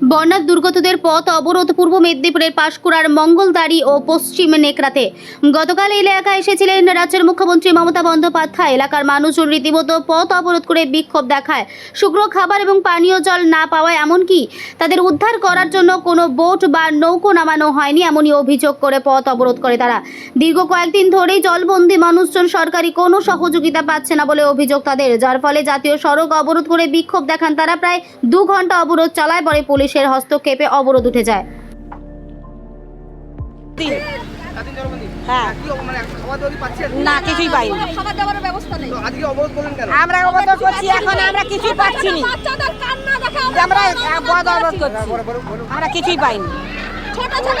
বন্যার দুর্গতদের পথ অবরোধ পূর্ব মেদিনীপুরের পাঁশকুড়ার মঙ্গলদারি ও পশ্চিম নেকড়াতে। গতকাল এলাকায় এসেছিলেন রাজ্যের মুখ্যমন্ত্রী মমতা বন্দ্যোপাধ্যায়। এলাকার মানুষজন রীতিমতো পথ অবরোধ করে বিক্ষোভ দেখায়। শুকনো খাবার এবং পানীয় জল না পাওয়ায় এমনকি তাদের উদ্ধার করার জন্য কোনো বোট বা নৌকো নামানো হয়নি এমনই অভিযোগ করে পথ অবরোধ করে তারা। দীর্ঘ কয়েকদিন ধরেই জলবন্দি মানুষজন সরকারি কোনো সহযোগিতা পাচ্ছে না বলে অভিযোগ তাদের। যার ফলে জাতীয় সড়ক অবরোধ করে বিক্ষোভ দেখান তারা। প্রায় দু ঘণ্টা অবরোধ চালায়, পরে পুলিশের হস্তক্ষেপে অবরোধ উঠে যায়। না কিছুই পাইনি। আমরা অবরোধ করছি এখন আমরা কিছুই পাচ্ছি না। আমরা অবরোধ করছি। আমরা পাইনি। ছোট ছোট।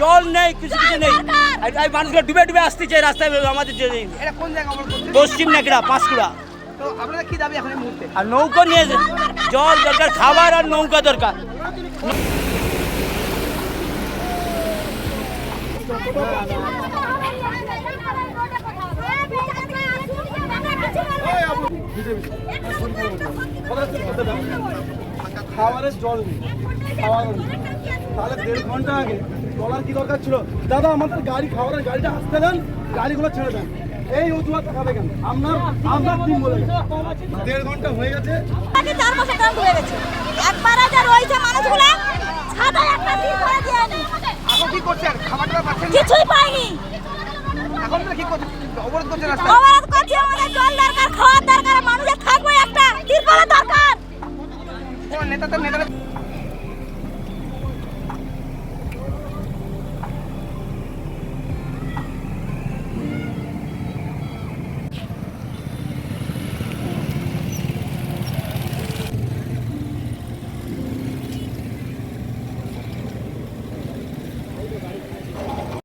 জল নেই কিছু কিছু নেই। এই- মানুষগুলো ডুবে ডুবে আসতেছে রাস্তায় আমাদের যে এটা কোন জায়গা অবরোধ করছেন? পশ্চিম নাকিরা পাঁশকুড়া। তো আপনাদের কি দাবি এখন এই মুহূর্তে? আর নৌকো নিয়ে জল দরকার খাবার আর নৌকা দরকার। খাবারের জল নেই খাওয়ার নেই। তাহলে দেড় ঘণ্টা আগে বলার কি দরকার ছিল? দাদা আমাদের গাড়ি খাবারের গাড়িটা আসতে দেন গাড়িগুলো ছেড়ে দেন। এই অজুহাত দেখাবে কেন? আপনার আপনার টিম বলে দেড় ঘণ্টা হয়ে গেছে। চার কাম হয়ে গেছে। একবার যে রয়েছে মানুষগুলো ছাতায় একটা দিন করে দেয়নি এখন কি করছেন খাবারটা পাচ্ছেন কিছুই পাইনি। এখন কি করছেন অবরোধ করছেন রাস্তায়। অবরোধ করছি আমাদের জল দরকার খাওয়ার দরকার মানুষের থাকবে একটা। তিরপলের দরকার? কোন নেতাদের নেতারা